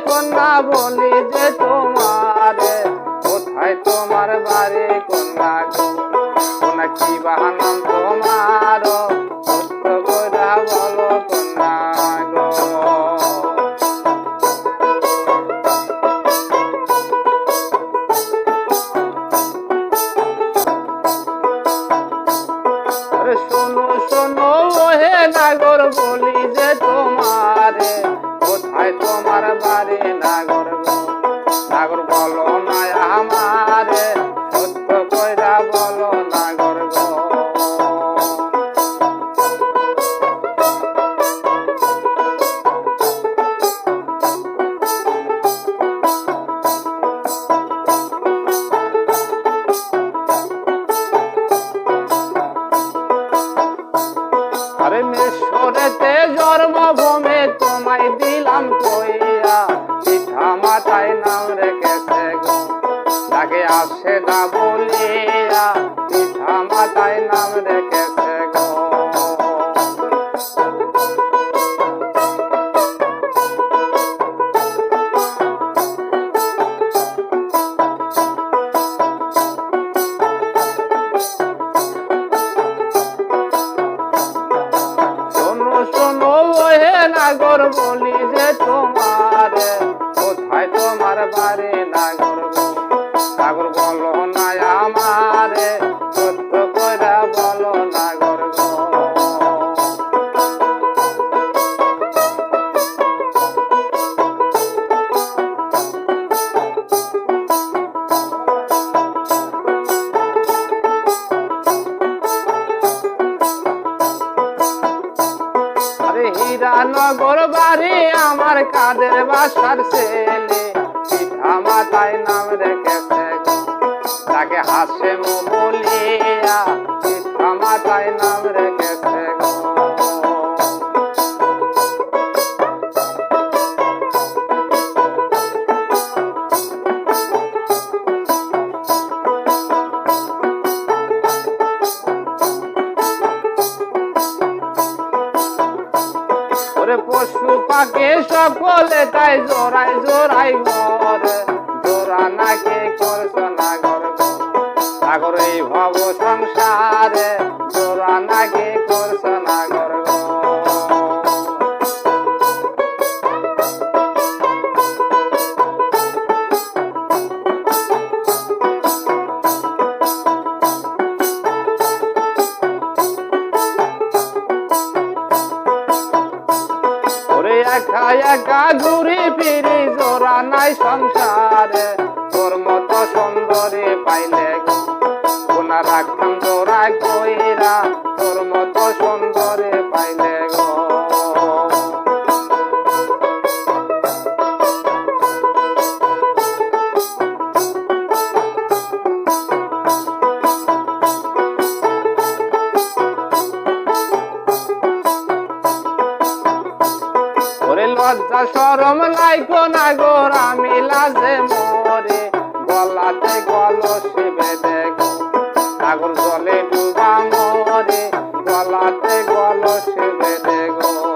কন্যা বলি যে তোমার কোথায় তোমার বাড়ি কন্যা কি বাহান তোমার মাথায় নাম রেখেছে গো। তাকে আসে না বলিয়া, পিঠা মাথায় নাম রেখেছে গো। শোনো শোনো ওহে নাগর বলি তোমার বাড়ি নাগর গো? নাগর বলো না আমারে, সত্য কইরা বলো গো আরে হীরানগর বাড়ি আমার কাদের বাসার ছেলে পিঠা নাম রেখেছে তাকে হাসে বলিয়া মাথায় নাম ওরে পশু পাখি সকলে তাই জোড়াই জোড়াই ঘর। একা একা ঘুরি ফিরি জোড়া নাই সংসারে। লজ্জা সরম নাই কোনা গো আমি লাজে মরে। গলাতে গলসে বেঁধে গো সাগর জলে ডুবা মরে। গলাতে গলসে বেঁধে গো।